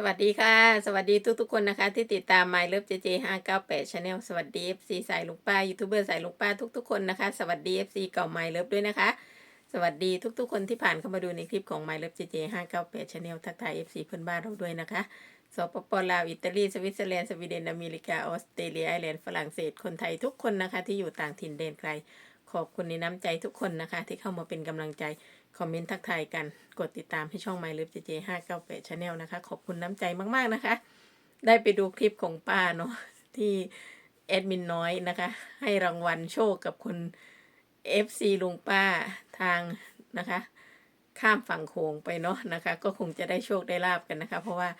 สวัสดีค่ะ สวัสดีทุกๆคนนะคะ ที่ติดตาม My Love JJ 598 Channel สวัสดี FC สายลุงป้ายูทูบเบอร์สายลุงป้าทุกๆคนนะคะ สวัสดี FC เก่า My Love ด้วยนะคะ สวัสดีทุกๆคนที่ผ่านเข้ามาดูในคลิปของ My Love JJ 598 Channel ทักทาย FC เพื่อนบ้านเราด้วยนะคะสปปลาว อิตาลี สวิตเซอร์แลนด์ สวีเดน อเมริกา ออสเตรเลีย ไอร์แลนด์ ฝรั่งเศส คนไทยทุกคนนะคะ ที่อยู่ต่างถิ่นแดนไกล ขอบคุณในน้ำใจทุกคนนะคะ ที่เข้ามาเป็นกำลังใจ คอมเมนต์ทักทายกัน กดติดตามให้ช่อง My Love JJ 598 Channel นะคะ ขอบคุณน้ำใจมาก ๆ นะคะ ได้ไปดูคลิปของป้าเนาะที่แอดมินน้อยนะคะ ให้รางวัลโชคกับคน FC ลุงป้าทางนะคะ ข้ามฝั่งโขงไปเนาะนะคะ ก็คงจะได้โชคได้ลาบกันนะคะ เพราะว่า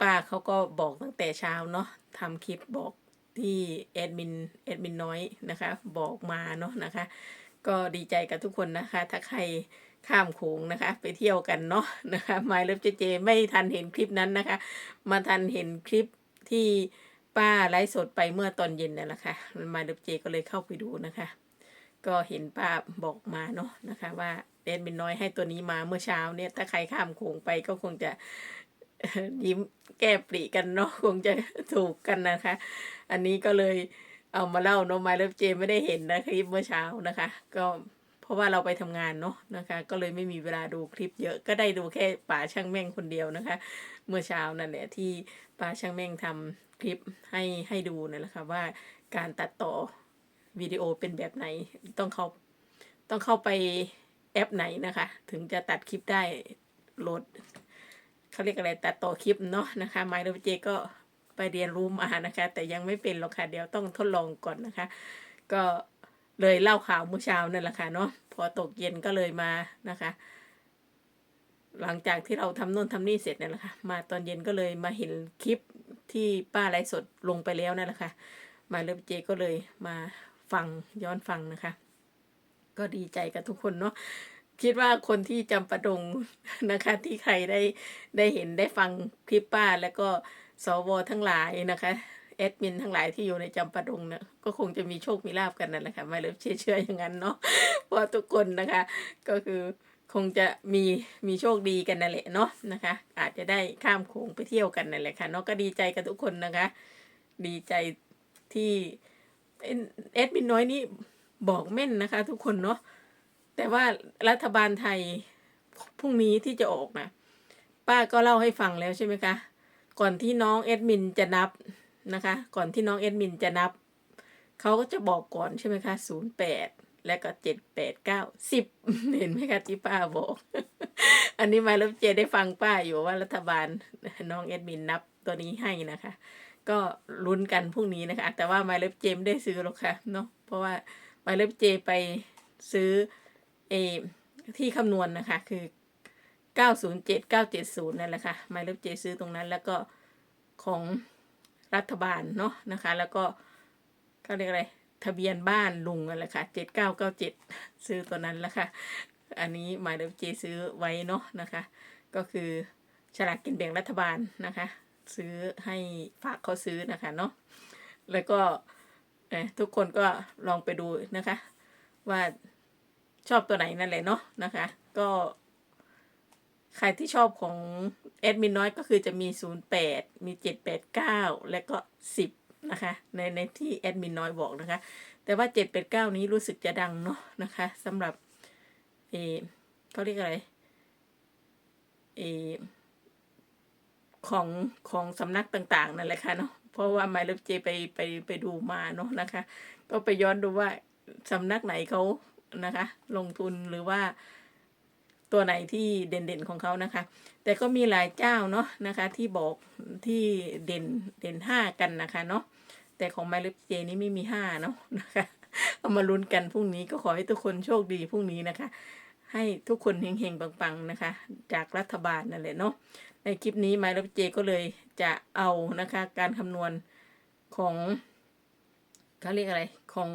ป้าเขาก็บอกตั้งแต่เช้าเนาะทำคลิปบอกที่แอดมินแอดมินน้อยนะคะ บอกมาเนาะนะคะ ก็ดีใจกับทุกคนนะคะ ถ้าใครข้ามโขงนะคะ ไปเที่ยวกันเนาะนะคะมายเลิฟเจเจไม่ทันเห็นคลิปนั้นนะคะ มาทันเห็นคลิปที่ป้าไลฟ์สดไปเมื่อตอนเย็นนั่นแหละค่ะมายเลิฟเจก็เลยเข้าไปดูนะคะ ก็เห็นป้าบอกมาเนาะนะคะ ว่าเดนเป็นน้อยให้ตัวนี้มาเมื่อเช้าเนี่ย ถ้าใครข้ามโขงไปก็คงจะยิ้มแก้ปรีกันเนาะคงจะถูกกันนะคะ อันนี้ก็เลย เอามาเล่าเนาะมาเลิฟเจไม่ได้เห็นนะคลิปเมื่อเช้านะคะ ก็เพราะว่าเราไปทำงานเนาะนะคะ ก็เลยไม่มีเวลาดูคลิปเยอะก็ได้ดูแค่ป่าช่างแม่งคนเดียวนะคะ เมื่อเช้านั่นแหละที่ป่าช่างแม่งทำคลิปให้ให้ดูนั่นแหละค่ะว่าการตัดต่อวิดีโอเป็นแบบไหนต้องเข้าต้องเข้าไปแอปไหนนะคะ ถึงจะตัดคลิปได้โหลดเขาเรียกอะไรตัดต่อคลิปเนาะนะคะไมโลเจก็ ไปเรียนรู้มานะคะ แต่ยังไม่เป็นหรอกค่ะเดี๋ยวต้องทดลองก่อนนะคะ ก็เลยเล่าข่าวเมื่อเช้านั่นแหละค่ะเนาะพอตกเย็นก็เลยมานะคะ หลังจากที่เราทำโน่นทำนี่เสร็จนั่นแหละค่ะมาตอนเย็นก็เลยมาเห็นคลิปที่ป้าไลฟ์สดลงไปแล้วนั่นแหละค่ะ มาเลเจก็เลยมาฟังย้อนฟังนะคะ ก็ดีใจกับทุกคนเนาะคิดว่าคนที่จำปะดงนะคะ ที่ใครได้ได้เห็นได้ฟังคลิปป้าแล้วก็ สวทั้งหลายนะคะแอดมินทั้งหลายที่อยู่ในจำปะดงเนี่ยก็คงจะมีโชคมีลาบกันนั่นแหละค่ะไม่เลิฟเชื่อเชื่ออย่างนั้นเนาะเพราะทุกคนนะคะ ก็คือคงจะมีมีโชคดีกันนั่นแหละเนาะนะคะ อาจจะได้ข้ามโขงไปเที่ยวกันนั่นแหละค่ะเนาะก็ดีใจกับทุกคนนะคะ ดีใจที่เอดมินน้อยนี่บอกแม่นนะคะ ทุกคนเนาะแต่ว่ารัฐบาลไทยพรุ่งนี้ที่จะออกนะป้าก็เล่าให้ฟังแล้วใช่ไหมคะ ก่อนที่น้องเอ็ดมินจะนับนะคะ ก่อนที่น้องเอ็ดมินจะนับ เขาก็จะบอกก่อนใช่ไหมคะศูนย์แปดแล้วก็เจ็ดแปดเก้าสิบเห็นไหมคะที่ป้าบอก อันนี้มาแล้วเจได้ฟังป้าอยู่ว่ารัฐบาลน้องเอ็ดมินนับตัวนี้ให้นะคะ ก็ลุ้นกันพรุ่งนี้นะคะ แต่ว่ามาเล็บเจไม่ได้ซื้อหรอกค่ะเนาะเพราะว่ามาเล็บเจไปซื้อเอที่คำนวณนะคะ คือ 907 970 นั่นแหละค่ะหมายเลขเจซื้อตรงนั้นแล้วก็ของรัฐบาลเนาะนะคะ แล้วก็เขาเรียกอะไรทะเบียนบ้านลุงนั่นแหละค่ะ 7997 ซื้อตัวนั้นแล้วค่ะ อันนี้หมายเลขเจซื้อไว้เนาะนะคะ ก็คือฉลากกินแบ่งรัฐบาลนะคะ ซื้อให้ฝากเขาซื้อนะคะเนาะแล้วก็เอ่อทุกคนก็ลองไปดูนะคะ ว่าชอบตัวไหนนั่นแหละเนาะนะคะ ก็ ใครที่ชอบของแอดมินน้อยก็คือจะมี 08 มี 789 และก็ 10 นะคะในในที่แอดมินน้อยบอกนะคะ แต่ว่า 789 นี้รู้สึกจะดังเนาะนะคะสำหรับเอเขาเรียกอะไรเอของของสำนักต่างๆนั่นแหละค่ะเนาะเพราะว่าไมล์เจไปไปไปดูมาเนาะนะคะ ก็ไปย้อนดูว่าสำนักไหนเขานะคะ ลงทุนหรือว่า ตัวไหนที่เด่นๆของเขานะคะ แต่ก็มีหลายเจ้าเนาะนะคะที่บอกที่เด่นเด่นห้ากันนะคะเนาะแต่ของไมล์เจนี้ไม่มีห้าเนาะนะคะเอามาลุ้นกันพรุ่งนี้ก็ขอให้ทุกคนโชคดีพรุ่งนี้นะคะ ให้ทุกคนเฮงๆปังๆนะคะ จากรัฐบาลนั่นแหละเนาะในคลิปนี้ไมล์เจก็เลยจะเอานะคะ การคำนวณของเขาเรียกอะไรของ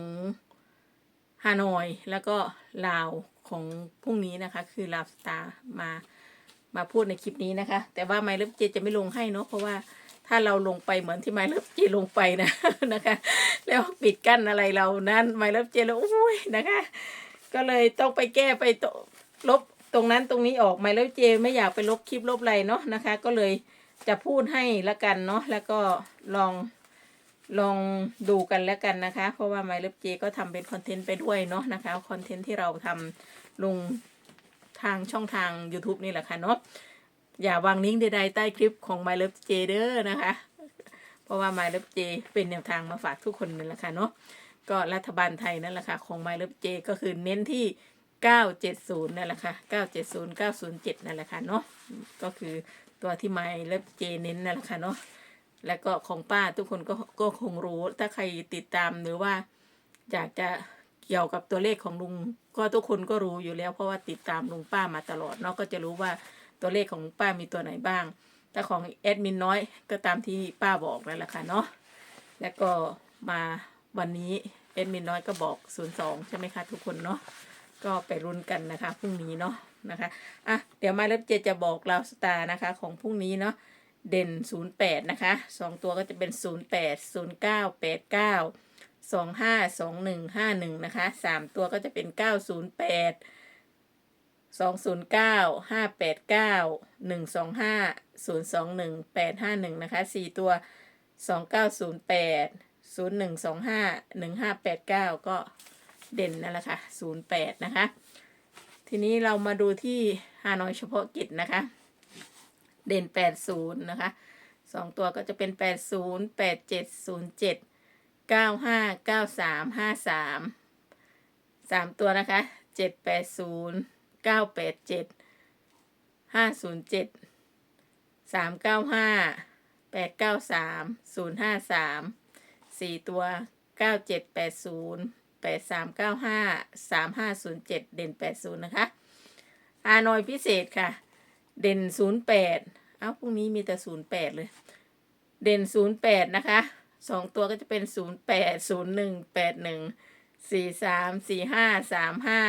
ฮานอยแล้วก็ลาว ของพรุ่งนี้นะคะ คือลาวสตาร์มามาพูดในคลิปนี้นะคะ แต่ว่าไมล์เลิฟเจจะไม่ลงให้เนาะเพราะว่าถ้าเราลงไปเหมือนที่ไมล์เลิฟเจลงไปนะนะคะ แล้วปิดกั้นอะไรเรานั้นไมล์เลิฟเจแล้วโอ้ยนะคะ ก็เลยต้องไปแก้ไปตลบตรงนั้นตรงนี้ออกไมล์เลิฟเจไม่อยากไปลบคลิปลบอะไรเนาะนะคะ ก็เลยจะพูดให้ละกันเนาะแล้วก็ลอง ลองดูกันแล้วกันนะคะ เพราะว่า My Love J ก็ทำเป็นคอนเทนต์ไปด้วยเนาะนะคะคอนเทนต์ที่เราทำลงทางช่องทาง YouTube นี่แหละค่ะเนาะอย่าวางลิงก์ใดๆใต้คลิปของ My Love J เจเด้อนะคะ เพราะว่า My Love J เจเป็นแนวทางมาฝากทุกคนนี่แหละค่ะเนาะก็รัฐบาลไทยนั่นแหละค่ะของ My Love J ก็คือเน้นที่ 970 นั่นแหละค่ะ 970 907 นั่นแหละค่ะเนาะก็คือตัวที่ My Love J เน้นนั่นแหละค่ะเนาะ แล้วก็ของป้าทุกคนก็ก็คงรู้ ถ้าใครติดตามหรือว่า อยากจะเกี่ยวกับตัวเลขของลุง ก็ทุกคนก็รู้อยู่แล้ว เพราะว่าติดตามลุงป้ามาตลอดเนาะก็จะรู้ว่าตัวเลขของป้ามีตัวไหนบ้างถ้าของแอดมินน้อยก็ตามที่ป้าบอกนั่นแหละค่ะเนาะแล้วก็มาวันนี้แอดมินน้อยก็บอก02ใช่ไหมคะทุกคนเนาะก็ไปรุนกันนะคะพรุ่งนี้เนาะนะคะอะเดี๋ยวมาเล็บเจจะบอกลาวสตาร์นะคะของพรุ่งนี้เนาะ เด่น 08 นะคะ 2 ตัวก็จะเป็น 08 09 89 25 21 51 นะคะ 3 ตัวก็จะเป็น 908 209 589 125 021 851 นะคะ 4 ตัว 2908 0125 1589 ก็เด่นนั่นแหละค่ะ08 นะคะ ทีนี้เรามาดูที่ฮานอยเฉพาะกิจนะคะ เด่นแปดศูนย์นะคะสองตัวก็จะเป็นแปดศูนย์แปดเจ็ดศูนย์เจ็ดเก้าห้าเก้าสามห้าสามสามตัวนะคะเจ็ดแปดศูนย์เก้าแปดเจ็ดห้าศูนย์เจ็ดสามเก้าห้าแปดเก้าสามศูนย์ห้าสามสี่ตัวเก้าเจ็ดแปดศูนย์แปดสามเก้าห้าสามห้าศูนย์เจ็ดเด่นแปดศูนย์นะคะฮานอยพิเศษค่ะ เด่นศูนย์แปดเอ้าพรุ่งนี้มีแต่ศูนย์แปดเลย เด่นศูนย์แปดนะคะสองตัวก็จะเป็นศูนย์แปดศูนย์หนึ่งแปดหนึ่งสี่สามสี่ห้าสามห้า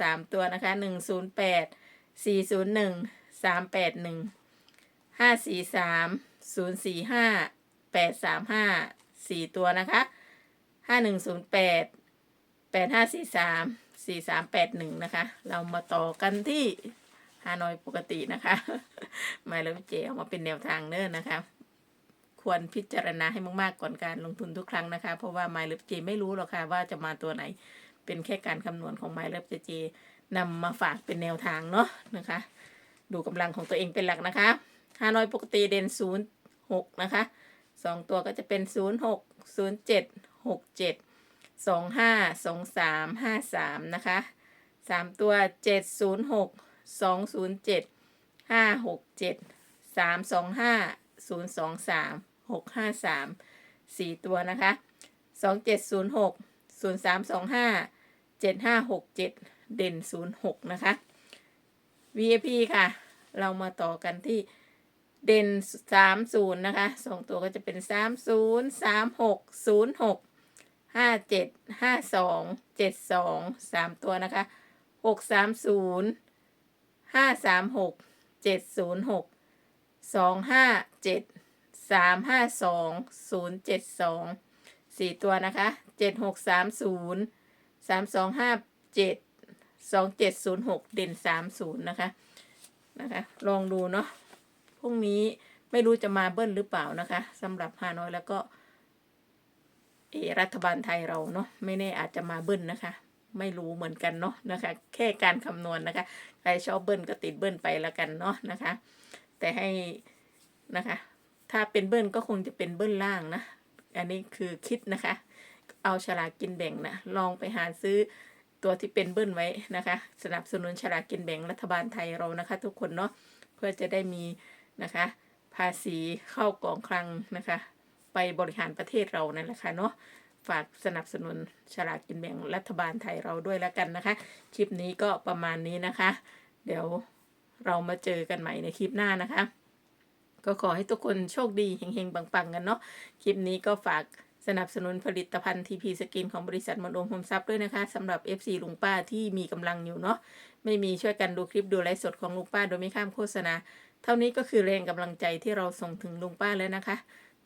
สามตัวนะคะหนึ่งศูนย์แปดสี่ศูนย์หนึ่งสามแปดหนึ่งห้าสี่สามศูนย์สี่ห้าแปดสามห้าสี่ตัวนะคะห้าหนึ่งศูนย์แปดแปดห้าสี่สามสี่สามแปดหนึ่งนะคะ เรามาต่อกันที่ ฮานอยปกตินะคะไม่แล้วเจเอามาเป็นแนวทางเน้อนะคะ ควรพิจารณาให้มากๆก่อนการลงทุนทุกครั้งนะคะ เพราะว่า My เลิฟเจไม่รู้หรอกค่ะว่าจะมาตัวไหน เป็นแค่การคำนวณของ My เลิฟเจเจนำมาฝากเป็นแนวทางเนาะนะคะ ดูกำลังของตัวเองเป็นหลักนะคะฮานอยปกติเด่นศูนย์หกนะคะสองตัวก็จะเป็นศูนย์หกศูนย์เจ็ดหกเจ็ดสองห้าสองสามห้าสามนะคะสามตัวเจ็ดศูนย์หก สองศูนย์เจ็ดห้าหกเจ็ดสามสองห้าศูนย์สองสามหกห้าสามสี่ตัวนะคะสองเจ็ดศูนย์หกศูนย์สามสองห้าเจ็ดห้าหกเจ็ดเด่นศูนย์หกนะคะ VIP ค่ะ เรามาต่อกันที่เด่นสามศูนย์นะคะสองตัวก็จะเป็นสามศูนย์สามหกศูนย์หกห้าเจ็ดห้าสองเจ็ดสองสามตัวนะคะหกสามศูนย์ ห้าสามหกเจ็ดศูนย์หกสองห้าเจ็ดสามห้าสองศูนย์เจ็ดสองสี่ตัวนะคะเจ็ดหกสามศูนย์สามสองห้าเจ็ดสองเจ็ดศูนย์หกเด่นสามศูนย์นะคะนะคะ ลองดูเนาะพรุ่งนี้ไม่รู้จะมาเบิ้ลหรือเปล่านะคะสำหรับฮานอยแล้วก็เออรัฐบาลไทยเราเนาะไม่แน่อาจจะมาเบิ้ลนะคะ ไม่รู้เหมือนกันเนาะนะคะ แค่การคำนวณนะคะ ใครชอบเบิ้ลก็ติดเบิ้ลไปแล้วกันเนาะนะคะ แต่ให้นะคะ ถ้าเป็นเบิ้ลก็คงจะเป็นเบิ้ลล่างนะ อันนี้คือคิดนะคะ เอาฉลากกินแบ่งนะ ลองไปหาซื้อตัวที่เป็นเบิ้ลไว้นะคะ สนับสนุนฉลากกินแบ่งรัฐบาลไทยเรานะคะ ทุกคนเนาะ เพื่อจะได้มีนะคะ ภาษีเข้ากองคลังนะคะ ไปบริหารประเทศเรานั่นแหละค่ะเนาะ ฝากสนับสนุนฉลากกินแบ่งรัฐบาลไทยเราด้วยแล้วกันนะคะ คลิปนี้ก็ประมาณนี้นะคะ เดี๋ยวเรามาเจอกันใหม่ในคลิปหน้านะคะ ก็ขอให้ทุกคนโชคดีเฮงๆปังๆกันเนาะคลิปนี้ก็ฝากสนับสนุนผลิตภัณฑ์ทีพีสกินของบริษัทมนโอมโฮมซับด้วยนะคะสำหรับ FC ลุงป้าที่มีกำลังอยู่เนาะไม่มีช่วยกันดูคลิปดูไลฟ์สดของลุงป้าโดยไม่ข้ามโฆษณา เท่านี้ก็คือแรงกำลังใจที่เราส่งถึงลุงป้าแล้วนะคะ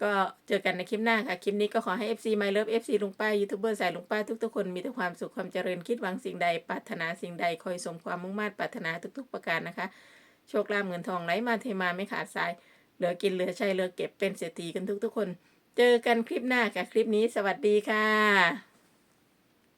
ก็เจอกันในคลิปหน้าค่ะ คลิปนี้ก็ขอให้ FC My Love FC ลุงป้ายูทูบเบอร์สายลุงป้าทุกๆคนมีแต่ความสุขความเจริญคิดหวังสิ่งใดปรารถนาสิ่งใดคอยสมความมุ่งมั่นปรารถนาทุกๆประการนะคะ โชคลาภเงินทองไหลมาเทมาไม่ขาดสาย เหลือกินเหลือใช้เหลือเก็บเป็นเศรษฐีกันทุกๆคน เจอกันคลิปหน้าค่ะ คลิปนี้สวัสดีค่ะ